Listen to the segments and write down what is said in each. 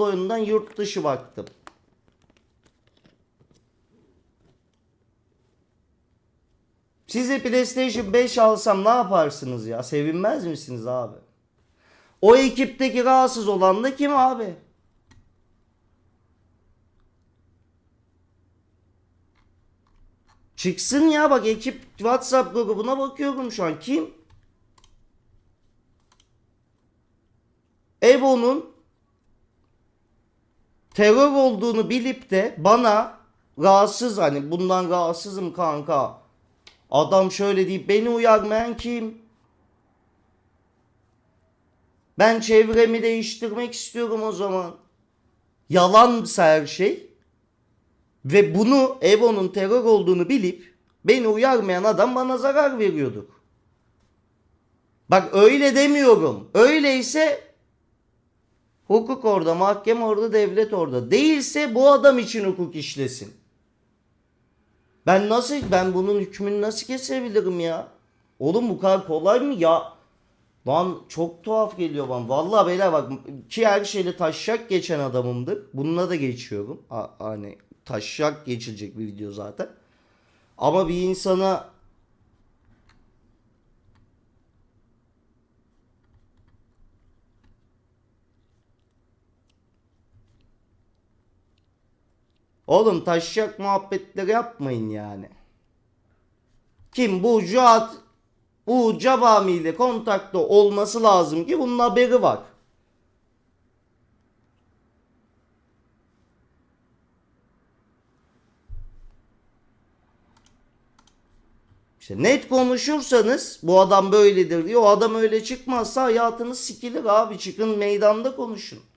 oyundan yurt dışı baktım. Size PlayStation 5 alsam ne yaparsınız ya? Sevinmez misiniz abi? O ekipteki rahatsız olan da kim abi? Çıksın ya bak ekip WhatsApp grubuna bakıyorum şu an. Kim? Evo'nun terör olduğunu bilip de bana rahatsız hani bundan rahatsızım kanka. Adam şöyle deyip beni uyarmayan kim? Ben çevremi değiştirmek istiyorum o zaman. Yalansa her şey. Ve bunu Evo'nun terör olduğunu bilip beni uyarmayan adam bana zarar veriyorduk. Bak öyle demiyorum. Öyleyse hukuk orada, mahkeme orada, devlet orada. Değilse bu adam için hukuk işlesin. Ben nasıl ben bunun hükmünü nasıl kesebilirim ya? Oğlum bu kadar kolay mı ya? Lan çok tuhaf geliyor bana. Vallahi beyler bak ki her şeyle taşşak geçen adamımdır. Bununla da geçiyorum. Ha- hani taşşak geçilecek bir video zaten. Ama bir insana Oğlum taşacak muhabbetleri yapmayın yani. Kim bu Cuhat bu Cabami ile kontakta olması lazım ki bunun haberi var. İşte net konuşursanız bu adam böyledir diye o adam öyle çıkmazsa hayatınız sikilir abi çıkın meydanda konuşun.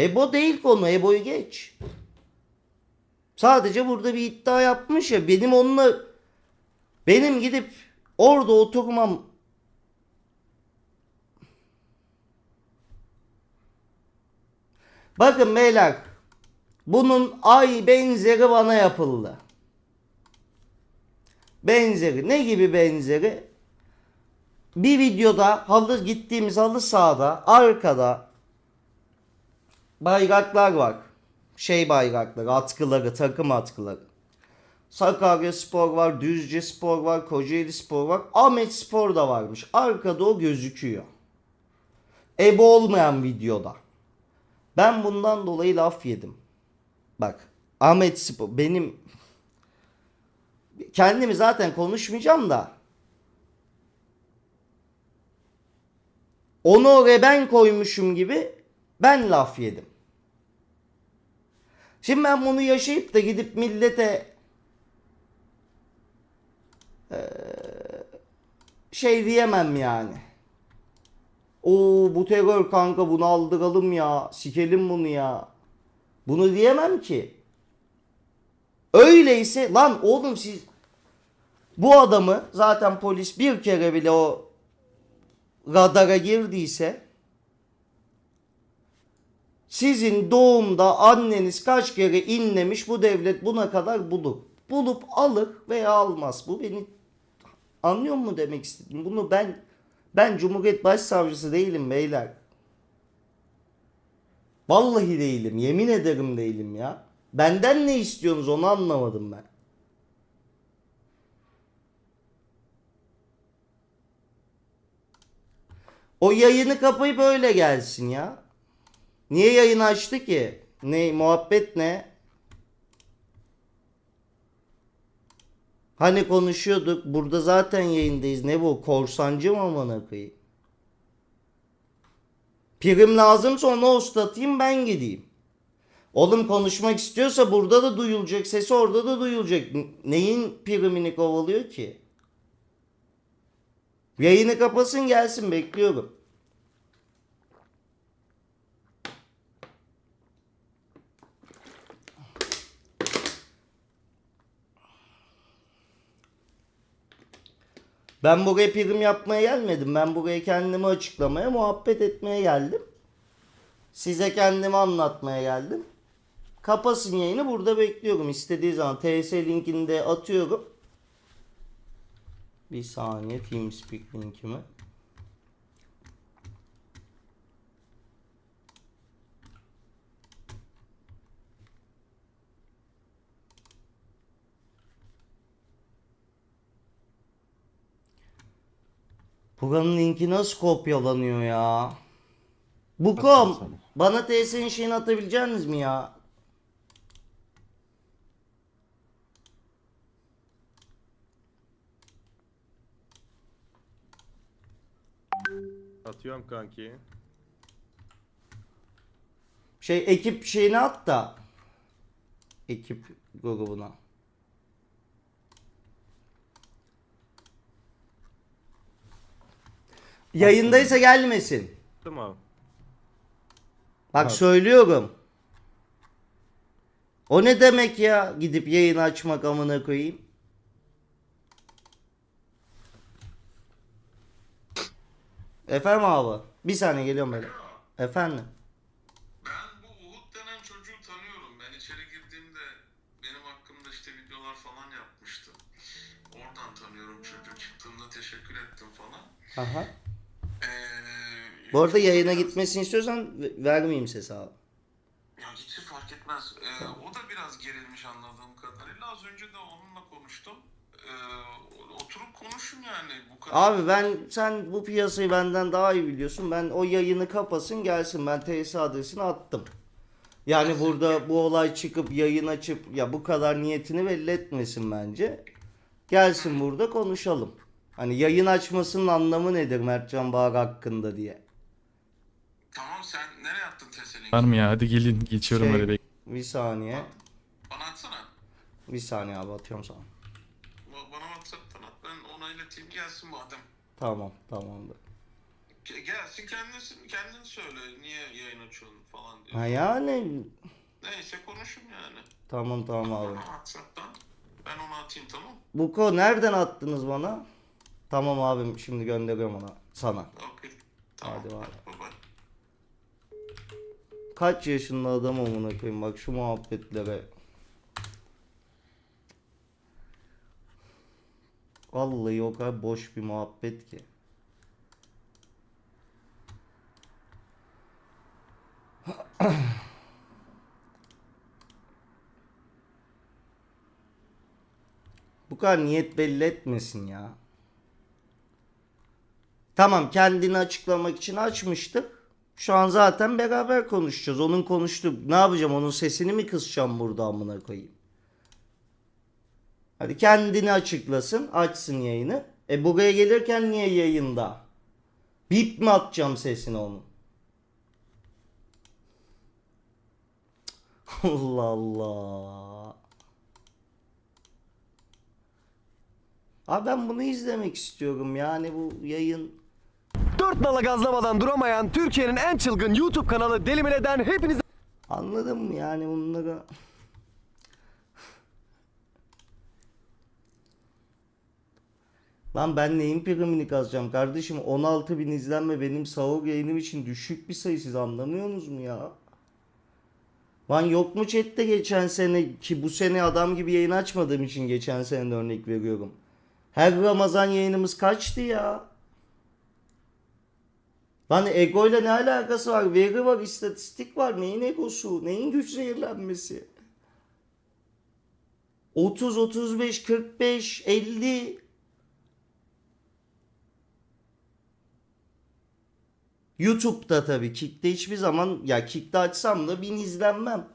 Ebo değil konu. Ebo'yu geç. Sadece burada bir iddia yapmış ya. Benim onunla benim gidip orada oturmam Bakın beyler bunun ay benzeri bana yapıldı. Benzeri ne gibi benzeri? Bir videoda halı gittiğimiz halı sahada arkada bayraklar var. Şey bayrakları, atkıları, takım atkıları. Sakarya Spor var, Düzce Spor var, Kocaeli Spor var. Ahmet Spor da varmış. Arkada o gözüküyor. Ebo olmayan videoda. Ben bundan dolayı laf yedim. Bak Ahmet Spor benim kendimi zaten konuşmayacağım da onu oraya ben koymuşum gibi ben laf yedim. Şimdi ben bunu yaşayıp da gidip millete eee, şey diyemem yani. O bu terör kanka bunu aldıralım ya. Sikelim bunu ya. Bunu diyemem ki. Öyleyse lan oğlum siz bu adamı zaten polis bir kere bile o radara girdiyse sizin doğumda anneniz kaç kere inlemiş bu devlet buna kadar bulur. Bulup alır veya almaz. Bu beni anlıyor mu demek istedim? Bunu ben ben Cumhuriyet Başsavcısı değilim beyler. Vallahi değilim. Yemin ederim değilim ya. Benden ne istiyorsunuz onu anlamadım ben. O yayını kapayıp öyle gelsin ya. Niye yayın açtı ki? Ne muhabbet ne? Hani konuşuyorduk. Burada zaten yayındayız. Ne bu? Korsancı mı amına koyayım? Prim lazımsa onu ostatayım ben gideyim. Oğlum konuşmak istiyorsa burada da duyulacak. Sesi orada da duyulacak. Neyin primini kovalıyor ki? Yayını kapasın gelsin bekliyorum. Ben buraya prim yapmaya gelmedim. Ben buraya kendimi açıklamaya, muhabbet etmeye geldim. Size kendimi anlatmaya geldim. Kapasın yayını burada bekliyorum. İstediği zaman TS linkini de atıyorum. Bir saniye TeamSpeak linkimi. Buranın linki nasıl kopyalanıyor ya? Bukom bana TS'nin şeyini atabileceksiniz mi ya? Atıyorum kanki. Şey ekip şeyini at da. Ekip grubuna. Yayındaysa gelmesin. Tamam. Bak Abi. söylüyorum. O ne demek ya gidip yayın açmak amına koyayım. Efendim abi. Bir saniye geliyorum böyle. Efendim. Ben bu Uhud denen çocuğu tanıyorum. Ben içeri girdiğimde benim hakkımda işte videolar falan yapmıştı. Oradan tanıyorum çocuğu. Çıktığımda teşekkür ettim falan. Aha. Bu arada yayına gitmesini istiyorsan ve- vermeyeyim sesi abi. Ya hiç fark etmez. Ee, o da biraz gerilmiş anladığım kadarıyla. Az önce de onunla konuştum. Ee, oturup konuşun yani. Bu kadar. Abi ben sen bu piyasayı benden daha iyi biliyorsun. Ben o yayını kapasın gelsin. Ben TS adresini attım. Yani burada bu olay çıkıp yayın açıp ya bu kadar niyetini belli etmesin bence. Gelsin burada konuşalım. Hani yayın açmasının anlamı nedir Mertcan Bağır hakkında diye. Tamam sen nereye attın Tesel'in? Var mı ya? Hadi gelin. Geçiyorum Şey- öyle bek. Bir saniye. Bana atsana. Bir saniye abi atıyorum sana. Ba- Bana WhatsApp'tan at. Ben ona ileteyim gelsin madem. Tamam tamamdır. Ge- Gelsin kendisi, kendin söyle niye yayın açıyorsun falan diye. Ha yani Neyse konuşun yani. tamam tamam abi. Bana WhatsApp'tan ben onu atayım tamam. Buko nereden attınız bana? Tamam abim şimdi gönderiyorum ona sana. Okey. Tamam. Hadi bay. Bye bye. Kaç yaşında adam amına koyayım bak şu muhabbetlere. Vallahi o kadar boş bir muhabbet ki. Bu kadar niyet belli etmesin ya. Tamam kendini açıklamak için açmıştık. Şu an zaten beraber konuşacağız. Onun konuştu. Ne yapacağım? Onun sesini mi kısacağım burada amına koyayım? Hadi kendini açıklasın. Açsın yayını. E buraya gelirken niye yayında? Bip mi atacağım sesini onun? Allah Allah. Abi ben bunu izlemek istiyorum. Yani bu yayın Dört nala gazlamadan duramayan Türkiye'nin en çılgın YouTube kanalı Delimine'den hepinize Anladın mı yani bunları? Lan ben neyin primini kazacağım kardeşim? 16 bin izlenme benim sahur yayınım için düşük bir sayı siz anlamıyorsunuz mu ya? Lan yok mu chatte geçen sene ki bu sene adam gibi yayın açmadığım için geçen sene örnek veriyorum. Her Ramazan yayınımız kaçtı ya? Lan ego ile ne alakası var? Veri var, istatistik var. Neyin egosu? Neyin güç zehirlenmesi? 30, 35, 45, 50. YouTube'da tabii. Kick'te hiçbir zaman ya Kick'te açsam da bin izlenmem.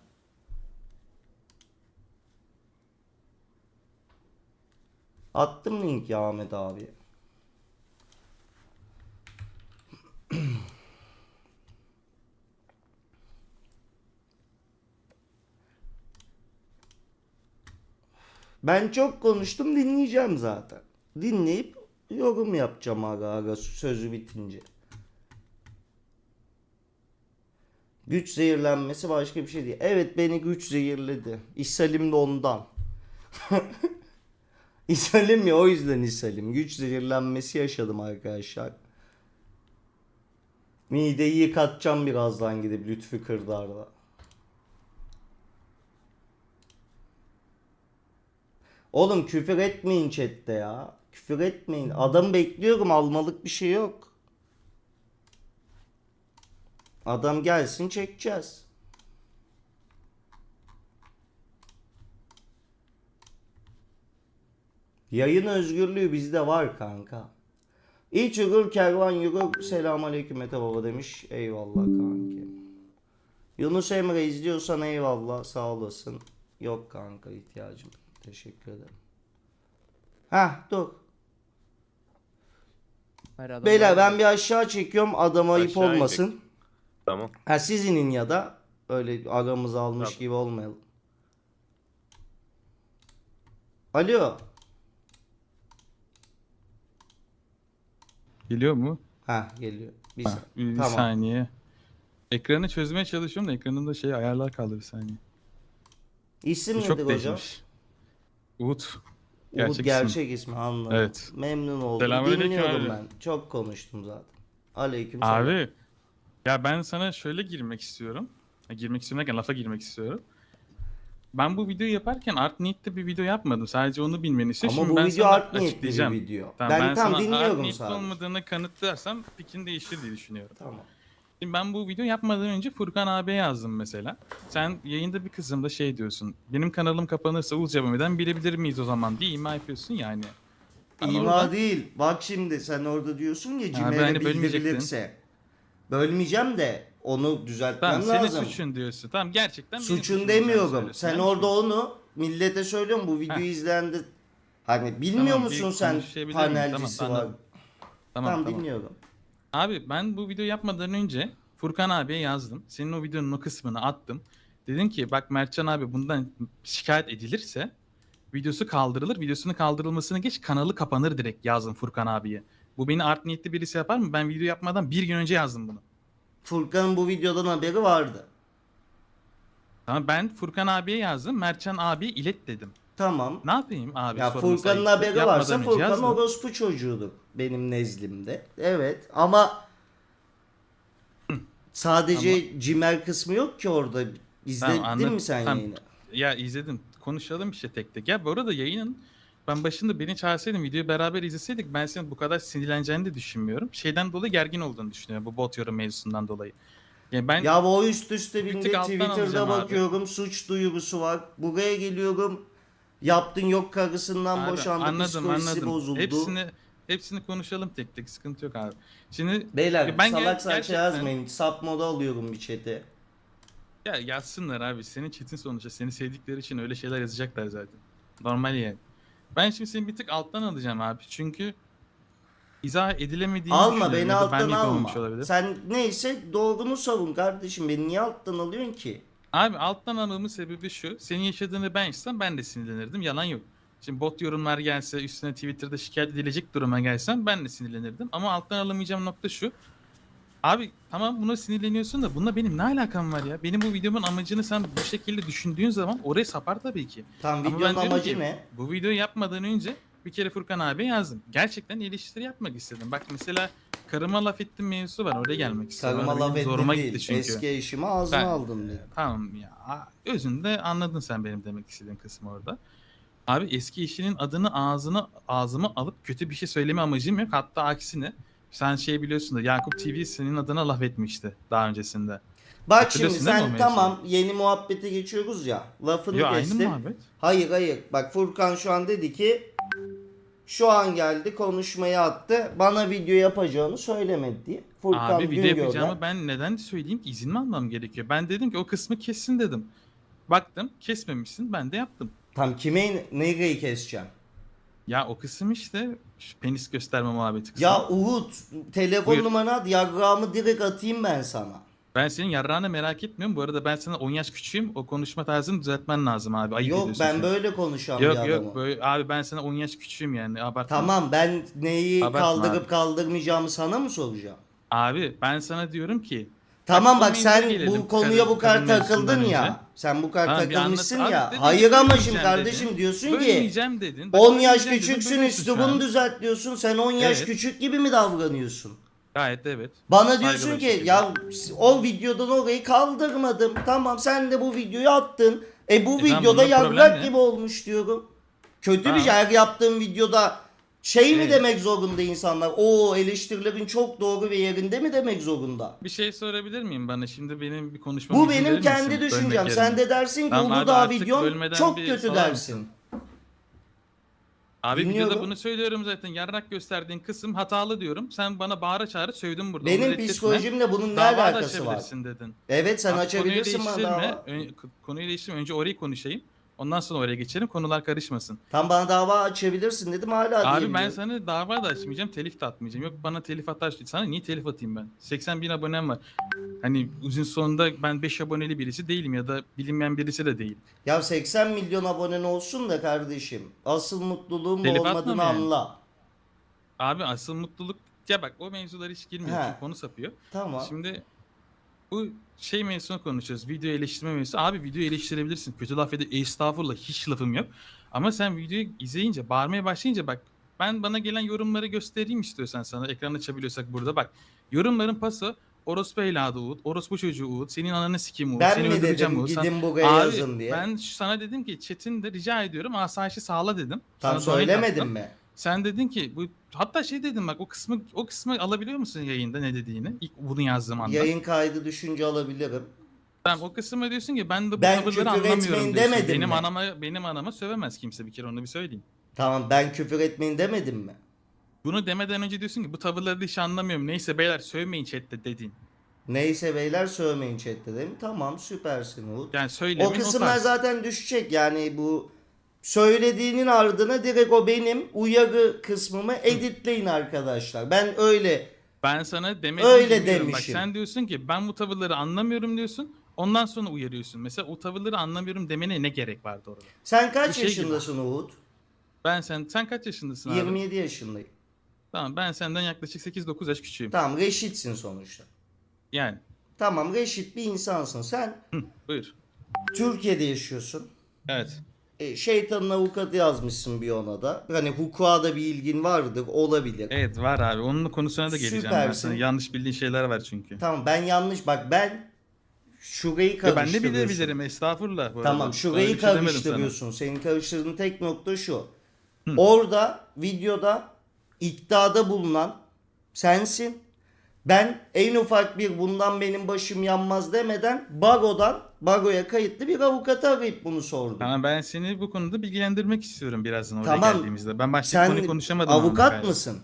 Attım linki Ahmet abi. Ben çok konuştum dinleyeceğim zaten. Dinleyip yorum yapacağım ara ara sözü bitince. Güç zehirlenmesi başka bir şey değil. Evet beni güç zehirledi. İshalim de ondan. İshalim ya o yüzden ishalim. Güç zehirlenmesi yaşadım arkadaşlar. Mideyi yıkatacağım birazdan gidip Lütfü Kırdar'la. Oğlum küfür etmeyin chatte ya. Küfür etmeyin. Adam bekliyorum almalık bir şey yok. Adam gelsin çekeceğiz. Yayın özgürlüğü bizde var kanka. İç yürür kervan yürür. Selamun aleyküm Mete Baba demiş. Eyvallah kanki. Yunus Emre izliyorsan eyvallah sağ olasın. Yok kanka ihtiyacım. Teşekkür ederim. Heh dur. Beyler ben bir aşağı çekiyorum adama ayıp Aşağı olmasın. Tamam. Ha siz inin ya da öyle aramızı almış Tamam. gibi olmayalım. Alo. Geliyor mu? Ha geliyor. Bir Ha, sa- bir tamam. saniye. Ekranı çözmeye çalışıyorum da ekranımda şey ayarlar kaldı bir saniye. İsim Bu nedir çok hocam? değişmiş. Umut. Umut Gerçek, gerçek, isim. ismi anladım. Evet. Memnun oldum. Selamünaleyküm Dinliyorum abi. ben. Çok konuştum zaten. Aleyküm selam. Abi ya ben sana şöyle girmek istiyorum. Girmek istiyorum derken lafa girmek istiyorum. Ben bu videoyu yaparken art niyetli bir video yapmadım. Sadece onu bilmeni istiyorum. Ama Şimdi bu ben video sana art niyetli bir video. Tamam, ben, ben, tam sana art dinliyorum niyetli sadece. olmadığını kanıtlarsam fikrin değişir diye düşünüyorum. Tamam. Şimdi ben bu video yapmadan önce Furkan abiye yazdım mesela. Sen yayında bir kızımda şey diyorsun. Benim kanalım kapanırsa Uğuz Cebeme'den bilebilir miyiz o zaman diye ima yapıyorsun yani. Ben İma oradan- değil. Bak şimdi sen orada diyorsun ya ben Cimer'e hani bildirilirse. Bölmeyeceğim de onu düzeltmem Tamam senin lazım. suçun diyorsun. Tamam gerçekten benim suçum Suçun olacağını demiyorum. söylüyorsun. Sen Yani orada onu millete söylüyorum bu videoyu Heh. izlendi. Hani bilmiyor Tamam, bir musun sen konuşabilir miyim? panelcisi Tamam, var. anladım. Tamam, Tamam, tamam. Abi ben bu videoyu yapmadan önce Furkan abiye yazdım. Senin o videonun o kısmını attım. Dedim ki bak Mertcan abi bundan şikayet edilirse videosu kaldırılır. Videosunun kaldırılmasını geç kanalı kapanır direkt yazdım Furkan abiye. Bu beni art niyetli birisi yapar mı? Ben video yapmadan bir gün önce yazdım bunu. Furkan'ın bu videodan haberi vardı. Tamam ben Furkan abiye yazdım. Mertcan abiye ilet dedim. Tamam. Ne yapayım abi? Ya Furkan'ın haberi varsa Furkan yazdım. orospu çocuğudur benim nezdimde. Evet ama sadece cimer kısmı yok ki orada. İzledin anladım. mi sen Tamam. yayını? Ya izledim. Konuşalım işte tek tek. Ya bu arada yayının ben başında beni çağırsaydın videoyu beraber izleseydik ben senin bu kadar sinirleneceğini de düşünmüyorum. Şeyden dolayı gergin olduğunu düşünüyorum bu bot yorum mevzusundan dolayı. Yani ben Ya o üst üste bindi Twitter'da alacağım abi. bakıyorum suç duyurusu var. Buraya geliyorum yaptın yok karısından Abi, boşandı anladım anladım. bozuldu. Hepsini hepsini konuşalım tek tek sıkıntı yok abi. Şimdi Beyler Ben salak salak şey gerçekten- yazmayın. Sap moda alıyorum bir chat'e. ya yazsınlar abi senin chatin sonuçta seni sevdikleri için öyle şeyler yazacaklar zaten. Normal yani. Ben şimdi seni bir tık alttan alacağım abi çünkü izah edilemediğini Alma beni ben alttan yapamamış alma. Sen neyse doğrunu savun kardeşim. Beni niye alttan alıyorsun ki? Abi alttan almamın sebebi şu. Senin yaşadığını ben yaşasam ben de sinirlenirdim. Yalan yok. Şimdi bot yorumlar gelse üstüne Twitter'da şikayet edilecek duruma gelsem ben de sinirlenirdim. Ama alttan alamayacağım nokta şu. Abi tamam buna sinirleniyorsun da bununla benim ne alakam var ya? Benim bu videomun amacını sen bu şekilde düşündüğün zaman oraya sapar tabii ki. Tam Ama ben videonun diyorum amacı ki, ne? Bu videoyu yapmadan önce bir kere Furkan abi yazdım. Gerçekten eleştiri yapmak istedim. Bak mesela karıma laf ettim mevzusu var. Oraya gelmek istedim. Karıma Orada laf Zoruma değil. gitti çünkü. Eski eşimi ağzına Ben- aldım dedi. Tamam ya. Özünde anladın sen benim demek istediğim kısmı orada. Abi eski eşinin adını ağzına ağzıma alıp kötü bir şey söyleme amacım yok. Hatta aksine sen şey biliyorsun da Yakup TV senin adına laf etmişti daha öncesinde. Bak şimdi sen tamam yeni muhabbete geçiyoruz ya. Lafını Yo aynı kestim. muhabbet. Hayır hayır. Bak Furkan şu an dedi ki şu an geldi konuşmayı attı. Bana video yapacağını söylemedi diye. Furkan Abi video Güngör'den- yapacağımı ben neden söyleyeyim ki izin mi almam gerekiyor? Ben dedim ki o kısmı kessin dedim. Baktım kesmemişsin ben de yaptım. Tam kime nereyi keseceğim? Ya o kısım işte şu penis gösterme muhabbeti kısmı. Ya Uhud telefon Buyur. numaranı at yarrağımı direkt atayım ben sana. Ben senin yarrağını merak etmiyorum. Bu arada ben sana 10 yaş küçüğüm. O konuşma tarzını düzeltmen lazım abi. Ayıp Yok ben an. böyle konuşan bir Yok adamım. yok böyle abi ben sana 10 yaş küçüğüm yani abartma. Tamam ben neyi Abartma kaldırıp abi. kaldırmayacağımı sana mı soracağım? Abi ben sana diyorum ki Tamam bu bak sen gelelim. bu konuya bu Kadın- kadar kadın takıldın ya. önce. Sen bu kadar Tamam, bir takılmışsın anlat- ya. Dedin, Hayır amacım bölmeyeceğim kardeşim dedin. diyorsun ki bölmeyeceğim dedin. Bak, 10 yaş küçüksün bölüyorsun şu üslubunu an. düzelt diyorsun. Sen 10 yaş Evet. küçük gibi mi davranıyorsun? Gayet de evet. Bana diyorsun Saygılı ki şekilde. ya o videodan orayı kaldırmadım. Tamam sen de bu videoyu attın. E bu E tamam, videoda bunda problem ne? gibi olmuş diyorum. Kötü bir Tamam. şey. Her yaptığım videoda Şey mi Evet. demek zorunda insanlar? O eleştirilerin çok doğru ve yerinde mi demek zorunda? Bir şey sorabilir miyim bana? Şimdi benim bir konuşmam Bu benim kendi düşüncem. Sen de dersin ki Tamam abi, Uludağ artık bölmeden çok bir kötü salar dersin. mısın? Abi Dinliyorum. videoda bunu söylüyorum zaten. Yarrak gösterdiğin kısım hatalı diyorum. Sen bana bağıra çağıra sövdün burada. Onu Benim reddetme. psikolojimle bunun ne Dava da alakası var? açabilirsin dedin. Evet sen Abi açabilirsin konuyu değiştirme. dava. Ön- konuyu değiştirme. Önce orayı konuşayım. Ondan sonra oraya geçelim. Konular karışmasın. Tam bana dava açabilirsin dedim hala Abi ben diyemiyorum. sana dava da açmayacağım, telif de atmayacağım. Yok bana telif atar. Sana niye telif atayım ben? 80 bin abonem var. Hani uzun sonunda ben 5 aboneli birisi değilim ya da bilinmeyen birisi de değil. Ya 80 milyon abonen olsun da kardeşim. Asıl mutluluğum Telif olmadığını yani. anla. Abi asıl mutluluk... Ya bak o mevzulara hiç girmiyor. He. Çünkü konu sapıyor. Tamam. Şimdi bu şey mevzusunu konuşuyoruz. Video eleştirme mevzusu. Abi video eleştirebilirsin. Kötü laf edip estağfurullah hiç lafım yok. Ama sen videoyu izleyince bağırmaya başlayınca bak ben bana gelen yorumları göstereyim istiyorsan sana. Ekran açabiliyorsak burada bak. Yorumların pası orospu evladı Uğut, orospu çocuğu Uğut, senin ananı sikim Uğut, ben seni mi öldüreceğim dedim Uğut. Gidin buraya Abi yazın diye. ben sana dedim ki chat'in de rica ediyorum asayişi sağla dedim. Tam söylemedim mi? Sen dedin ki bu hatta şey dedim bak o kısmı o kısmı alabiliyor musun yayında ne dediğini? İlk bunu yazdığım anda. Yayın kaydı düşünce alabilirim. Tamam o kısmı diyorsun ki ben de bu Ben tavırları anlamıyorum diyorsun. demedim benim mi? anama benim anama sövemez kimse bir kere onu bir söyleyeyim. Tamam ben küfür etmeyin demedim mi? Bunu demeden önce diyorsun ki bu tavırları hiç anlamıyorum. Neyse beyler sövmeyin chatte dedin. Neyse beyler sövmeyin chatte dedim. Tamam süpersin Umut. Yani söylemeyin O o, kısımlar tarz. zaten düşecek yani bu söylediğinin ardına direkt o benim uyarı kısmımı editleyin arkadaşlar. Ben öyle Ben sana demedim Öyle demiyorum. Bak demişim. sen diyorsun ki ben bu tavırları anlamıyorum diyorsun. Ondan sonra uyarıyorsun. Mesela o tavırları anlamıyorum demene ne gerek vardı orada? sen kaç şey yaşındasın Umut? Ben sen sen kaç yaşındasın abi? 27 yaşındayım. Tamam ben senden yaklaşık 8-9 yaş küçüğüm. Tamam reşitsin sonuçta. Yani Tamam reşit bir insansın. Sen hı, buyur. Türkiye'de yaşıyorsun. Evet. E, şeytanın avukatı yazmışsın bir ona da. Hani hukuka da bir ilgin vardır, olabilir. Evet var abi. Onun konusuna da geleceğim ben Süpersin. sana. Yanlış bildiğin şeyler var çünkü. Tamam ben yanlış bak ben şurayı Ya ben de karıştırıyorsun. bilebilirim estağfurullah. arada. Tamam Sana şurayı şey karıştırıyorsun. Senin karıştırdığın tek nokta şu. Orada videoda iddiada bulunan sensin. Ben en ufak bir bundan benim başım yanmaz demeden Baro'dan Baro'ya kayıtlı bir avukatı arayıp bunu sordum. Tamam ben seni bu konuda bilgilendirmek istiyorum birazdan oraya Tamam. geldiğimizde. Ben başta Sen konuyu konuşamadım. ama avukat mısın?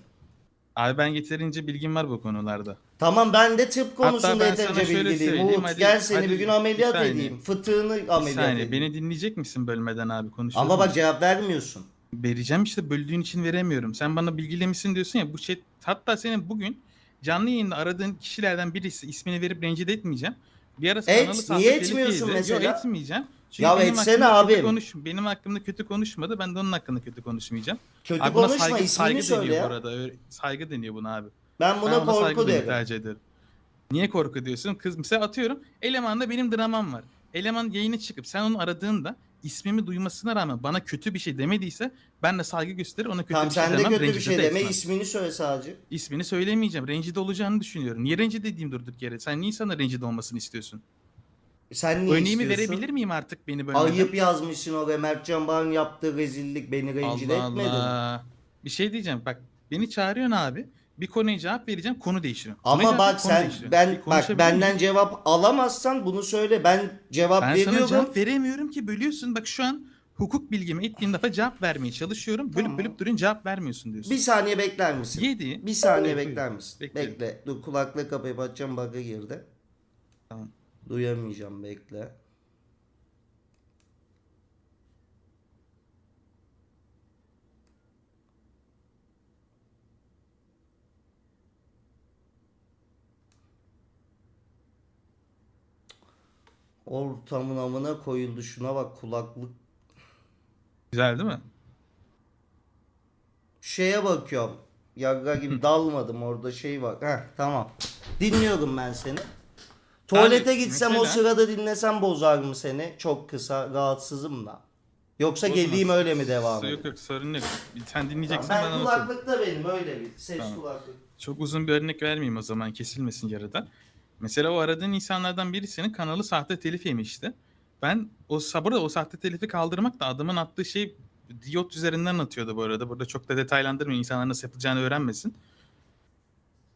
Abi ben yeterince bilgim var bu konularda. Tamam ben de tıp konusunda yeterince bilgiliyim. hadi- gel seni hadi bir gün bir ameliyat saniye. edeyim. Fıtığını Bir ameliyat saniye edeyim. beni dinleyecek misin bölmeden abi konuşuyorum. Ama bak cevap vermiyorsun. Vereceğim işte böldüğün için veremiyorum. Sen bana bilgilemişsin diyorsun ya bu chat hatta senin bugün canlı yayında aradığın kişilerden birisi ismini verip rencide etmeyeceğim. Bir ara Et, kanalı sahte niye tehlikeydi. etmiyorsun Yok, mesela? etmeyeceğim. Çünkü Ya benim etsene hakkımda kötü abim. Konuş, benim hakkımda kötü konuşmadı. Ben de onun hakkında kötü konuşmayacağım. Kötü Abi buna konuşma saygı, ismini saygı söyle deniyor ya. bu arada. Öyle- Saygı deniyor buna abi. Ben buna ona saygı korku duymayı derim. tercih ederim. Niye korku diyorsun? Kız mesela atıyorum. Elemanda benim dramam var. Eleman yayına çıkıp sen onu aradığında ismimi duymasına rağmen bana kötü bir şey demediyse ben de saygı gösterir ona kötü Tamam bir şey sen de demem. kötü bir rencide şey de deme etmem. ismini söyle sadece. İsmini söylemeyeceğim. Rencide olacağını düşünüyorum. Niye rencide edeyim durduk yere? Sen niye sana rencide olmasını istiyorsun? Sen niye Örneğimi istiyorsun? verebilir miyim artık beni böyle? Ayıp yazmışsın oraya Mertcan Bağ'ın yaptığı rezillik beni rencide Allah etmedi. mi? Allah. Bir şey diyeceğim. Bak beni çağırıyorsun abi. Bir konuya cevap vereceğim. Konu değiştiriyor. Konuya Ama cevap bak ver, konu sen ben Bir bak konuşabilir benden miyim? cevap alamazsan bunu söyle. Ben cevap Ben veriyorum. sana cevap veremiyorum ki bölüyorsun. Bak şu an hukuk bilgimi ettiğin defa cevap vermeye çalışıyorum. Bölüp Tamam. bölüp durun cevap vermiyorsun diyorsun. Bir saniye bekler misin? Yedi. Bir saniye Buyur, bekler buyur. misin? Bekliyorum. Bekle. Dur kulaklığı kapayıp açacağım bug'a girdi. Tamam. Duyamayacağım bekle. Ortamın amına koyuldu şuna bak kulaklık Güzel değil mi? şeye bakıyorum. Yaga gibi dalmadım orada şey var. Heh tamam. Dinliyorum ben seni. Tuvalete Abi, gitsem o mesela- sırada dinlesem bozar mı seni? Çok kısa rahatsızım da. Yoksa geleyim Bozmaz. öyle mi devam Yok edeyim? yok sorun yok. Sen Tamam, dinleyeceksen ben ben anlatayım. kulaklıkta benim öyle bir ses Tamam. kulaklık. Çok uzun bir örnek vermeyeyim o zaman kesilmesin yarıda. Mesela o aradığın insanlardan birisinin kanalı sahte telif yemişti. Ben o sabırda o sahte telifi kaldırmak da adamın attığı şey Diyot üzerinden atıyordu bu arada. Burada çok da detaylandırmıyor. İnsanlar nasıl yapılacağını öğrenmesin.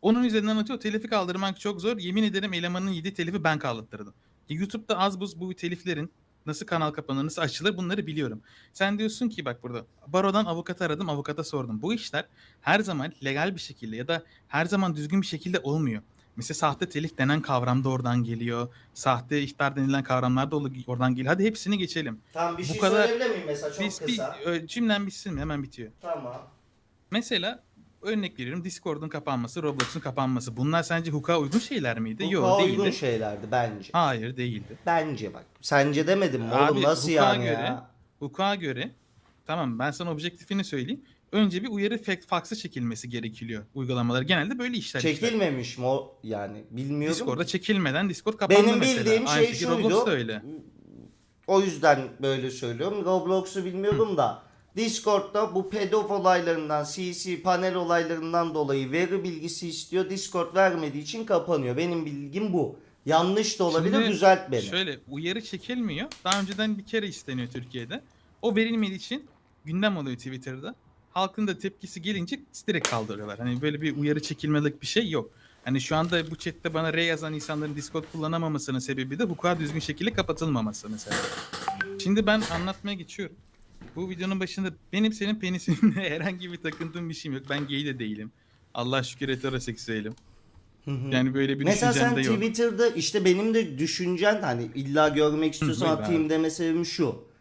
Onun üzerinden atıyor. Telifi kaldırmak çok zor. Yemin ederim elemanın yediği telifi ben kaldırttırdım. Ya YouTube'da az buz bu teliflerin nasıl kanal kapanır, nasıl açılır bunları biliyorum. Sen diyorsun ki bak burada barodan avukatı aradım, avukata sordum. Bu işler her zaman legal bir şekilde ya da her zaman düzgün bir şekilde olmuyor. Mesela sahte telif denen kavram da oradan geliyor. Sahte ihtar denilen kavramlar da oradan geliyor. Hadi hepsini geçelim. Tamam bir Bu şey kadar- söyleyebilir miyim mesela çok Biz bir kısa? ö, cümlem bitsin mi? Hemen bitiyor. Tamam. Mesela örnek veriyorum Discord'un kapanması, Roblox'un kapanması. Bunlar sence hukuka uygun şeyler miydi? Hukuka Yok uygun değildi. şeylerdi bence. Hayır değildi. Bence bak. Sence demedim mi Abi, oğlum nasıl hukuka yani göre- ya? Hukuka göre tamam ben sana objektifini söyleyeyim. Önce bir uyarı fax'a çekilmesi gerekiyor uygulamalar. Genelde böyle işler. Çekilmemiş mi o yani bilmiyorum. Discord'da çekilmeden Discord kapandı Benim mesela. bildiğim Aynı şey şuydu. Roblox da öyle. O yüzden böyle söylüyorum. Roblox'u bilmiyorum da Discord'da bu pedof olaylarından, CC panel olaylarından dolayı veri bilgisi istiyor. Discord vermediği için kapanıyor. Benim bilgim bu. Yanlış da olabilir. Şimdi düzelt beni. Şöyle uyarı çekilmiyor. Daha önceden bir kere isteniyor Türkiye'de. O verilmediği için gündem oluyor Twitter'da. Halkın da tepkisi gelince direkt kaldırıyorlar. Hani böyle bir uyarı çekilmelik bir şey yok. Hani şu anda bu chatte bana R yazan insanların Discord kullanamamasının sebebi de hukuka düzgün şekilde kapatılmaması mesela. Şimdi ben anlatmaya geçiyorum. Bu videonun başında benim senin penisinle herhangi bir takıntım bir şeyim yok. Ben gay de değilim. Allah şükür heteroseksüelim. Hı hı. Yani böyle bir Mesela sen de yok. Twitter'da işte benim de düşüncen hani illa görmek istiyorsan buyur atayım abi. deme sebebim şu.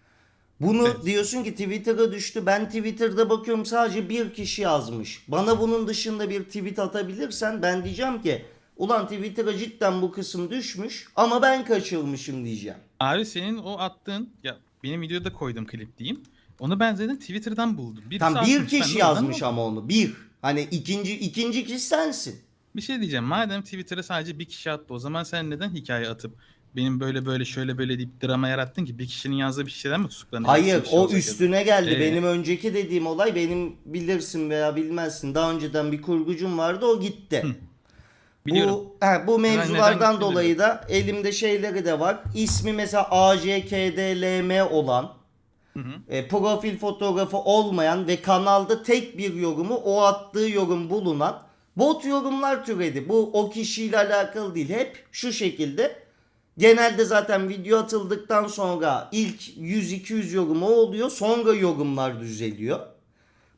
Bunu Evet. diyorsun ki Twitter'a düştü. Ben Twitter'da bakıyorum sadece bir kişi yazmış. Bana bunun dışında bir tweet atabilirsen ben diyeceğim ki ulan Twitter'a cidden bu kısım düşmüş ama ben kaçırmışım diyeceğim. Abi senin o attığın ya benim videoda koydum klip diyeyim. Onu ben zaten Twitter'dan buldum. Birisi Tam bir atmış, kişi yazmış ama onu. Bir. Hani ikinci ikinci kişi sensin. Bir şey diyeceğim. Madem Twitter'a sadece bir kişi attı o zaman sen neden hikaye atıp benim böyle böyle şöyle böyle deyip drama yarattın ki bir kişinin yazdığı bir şeyden mi tutuklanacaksın? Hayır şey o üstüne geldi. Ee? Benim önceki dediğim olay benim bilirsin veya bilmezsin. Daha önceden bir kurgucum vardı o gitti. Hı. Biliyorum. Bu, he, bu mevzulardan dolayı da elimde şeyleri de var. İsmi mesela AJKDLM olan Hı hı. e, profil fotoğrafı olmayan ve kanalda tek bir yorumu o attığı yorum bulunan bot yorumlar türedi. Bu o kişiyle alakalı değil. Hep şu şekilde. Genelde zaten video atıldıktan sonra ilk 100-200 yorumu oluyor. Sonra yorumlar düzeliyor.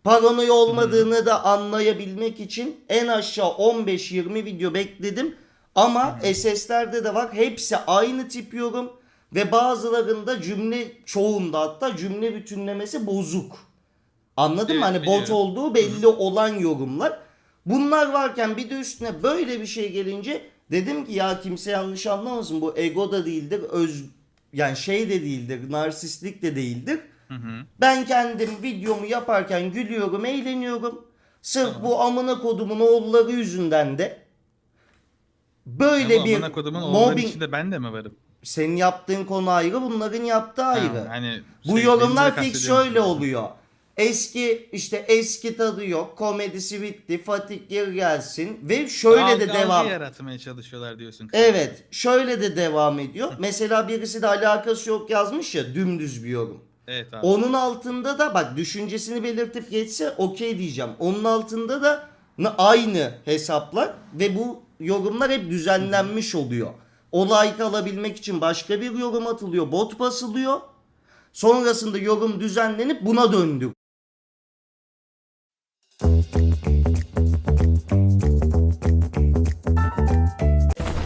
Paranoya olmadığını da anlayabilmek için en aşağı 15-20 video bekledim. Ama SS'lerde de var. Hepsi aynı tip yorum. Ve bazılarında cümle çoğunda hatta cümle bütünlemesi bozuk. Anladın mı? Evet, Hani bot biliyorum. olduğu belli olan yorumlar. Bunlar varken bir de üstüne böyle bir şey gelince dedim ki ya kimse yanlış anlamasın. Bu ego da değildir. Öz yani şey de değildir. Narsistlik de değildir. Hı hı. Ben kendim videomu yaparken gülüyorum, eğleniyorum. Sırf bu amına kodumun oğulları yüzünden de böyle Ama bir amına kodumun mobbing içinde ben de mi varım? senin yaptığın konu ayrı, bunların yaptığı ayrı. Ha, hani Bu yorumlar kastediyorsun. şöyle oluyor. Eski işte eski tadı yok. Komedisi bitti. Fatih geri gelsin. Ve şöyle Algı- de devam. yaratmaya çalışıyorlar diyorsun. Evet. Şöyle de devam ediyor. Mesela birisi de alakası yok yazmış ya dümdüz bir yorum. Evet abi. Onun altında da bak düşüncesini belirtip geçse okey diyeceğim. Onun altında da aynı hesaplar ve bu yorumlar hep düzenlenmiş oluyor. O like alabilmek için başka bir yorum atılıyor. Bot basılıyor. Sonrasında yorum düzenlenip buna döndü.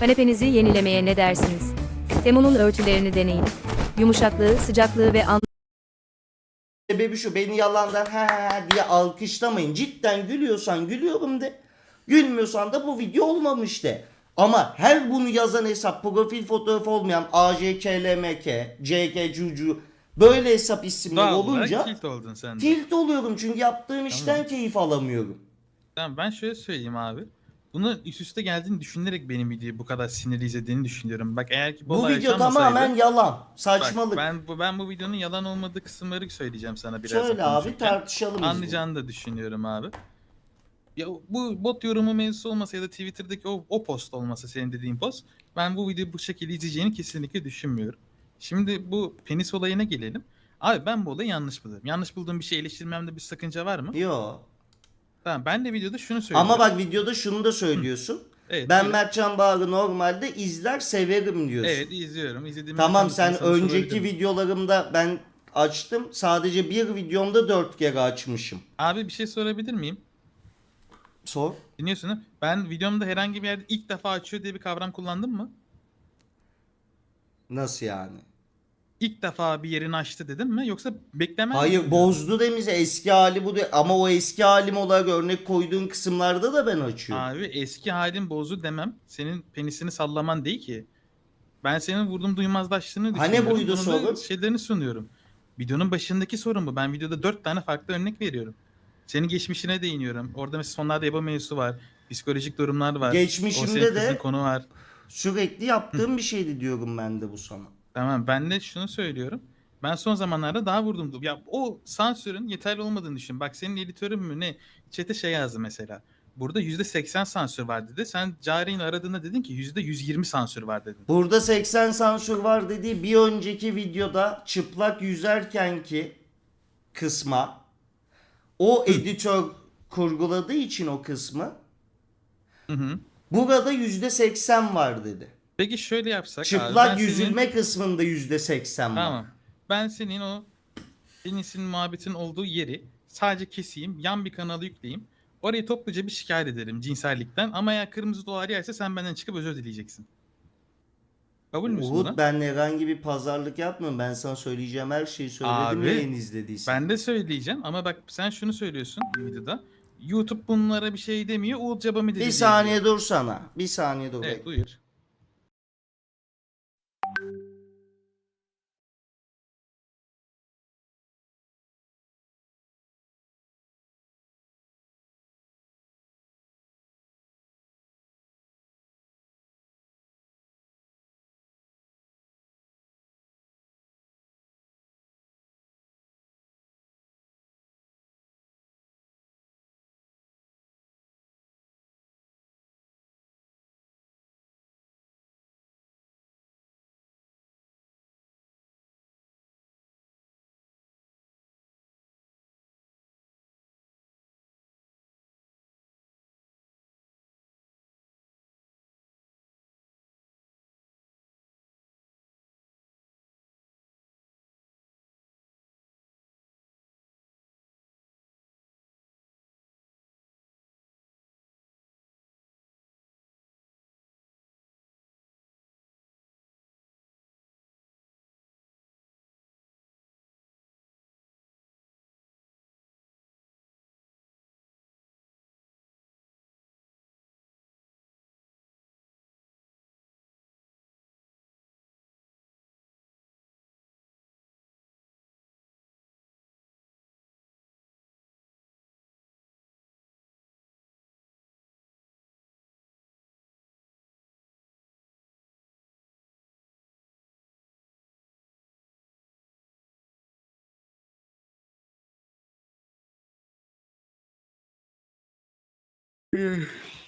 Kanepenizi yenilemeye ne dersiniz? Temu'nun örtülerini deneyin. Yumuşaklığı, sıcaklığı ve Sebebi şu beni yalandan ha diye alkışlamayın. Cidden gülüyorsan gülüyorum de. Gülmüyorsan da bu video olmamış de. Ama her bunu yazan hesap profil fotoğrafı olmayan AJKLMK, CK böyle hesap isimleri olarak olunca tilt oldun sen de. tilt oluyorum çünkü yaptığım işten keyif alamıyorum. Tamam ben şöyle söyleyeyim abi. Bunu üst üste geldiğini düşünerek benim videoyu bu kadar sinirli izlediğini düşünüyorum. Bak eğer ki bu, Bu olay video yaşanmasaydı- tamamen yalan, Bak, saçmalık. ben bu ben bu videonun yalan olmadığı kısımları söyleyeceğim sana biraz. Söyle abi tartışalım. biz bunu. Anlayacağını da düşünüyorum abi. Ya bu bot yorumu mevzusu olmasa ya da Twitter'daki o, o post olmasa senin dediğin post ben bu videoyu bu şekilde izleyeceğini kesinlikle düşünmüyorum. Şimdi bu penis olayına gelelim. Abi ben bu olayı yanlış buluyorum. Yanlış bulduğum bir şey eleştirmemde bir sakınca var mı? Yo. Tamam ben de videoda şunu söylüyorum. Ama bak videoda şunu da söylüyorsun. Evet, ben buyurun. Mertcan Bağrı normalde izler severim diyorsun. Evet izliyorum. İzlediğim Tamam sen önceki videolarımda ben açtım. Sadece bir videomda dört kere açmışım. Abi bir şey sorabilir miyim? Sor. Dinliyorsun değil mi? Ben videomda herhangi bir yerde ilk defa açıyor diye bir kavram kullandım mı? Nasıl yani? İlk defa bir yerini açtı dedim mi? Yoksa beklemez Hayır bozdu demize eski hali bu de- ama o eski halim olarak örnek koyduğun kısımlarda da ben açıyorum. Abi eski halin bozu demem. Senin penisini sallaman değil ki. Ben senin vurdum duymazlaştığını Hani düşünüyorum. buydu Bunun da sorun? Şeylerini sunuyorum. Videonun başındaki sorun bu. Ben videoda dört tane farklı örnek veriyorum. Senin geçmişine değiniyorum. Orada mesela sonlarda eba mevzusu var. Psikolojik durumlar var. Geçmişimde de- konu var. Sürekli yaptığım bir şeydi diyorum ben de bu sana. Tamam ben de şunu söylüyorum. Ben son zamanlarda daha vurdum. Ya o sansürün yeterli olmadığını düşün. Bak senin editörün mü ne? Chat'e şey yazdı mesela. Burada %80 sansür var dedi. Sen Cari'yi aradığında dedin ki %120 sansür var dedin. Burada 80 sansür var dediği bir önceki videoda çıplak yüzerken ki kısma o editör kurguladığı için o kısmı Hı hı. burada %80 var dedi. Peki şöyle yapsak. abi, Çıplak senin- yüzülme kısmında %80 var. Tamam. Ben senin o penisin muhabbetin olduğu yeri sadece keseyim. Yan bir kanalı yükleyeyim. Orayı topluca bir şikayet ederim cinsellikten. Ama eğer kırmızı dolar yerse sen benden çıkıp özür dileyeceksin. Kabul müsün buna? Uhud ben herhangi bir pazarlık yapmıyorum. Ben sana söyleyeceğim her şeyi söyledim Abi, yayın izlediysen. Ben de söyleyeceğim ama bak sen şunu söylüyorsun videoda. YouTube bunlara bir şey demiyor. Uğur Caba mı dedi Bir saniye diyor. dur sana. Bir saniye dur. Evet buyur. 嗯。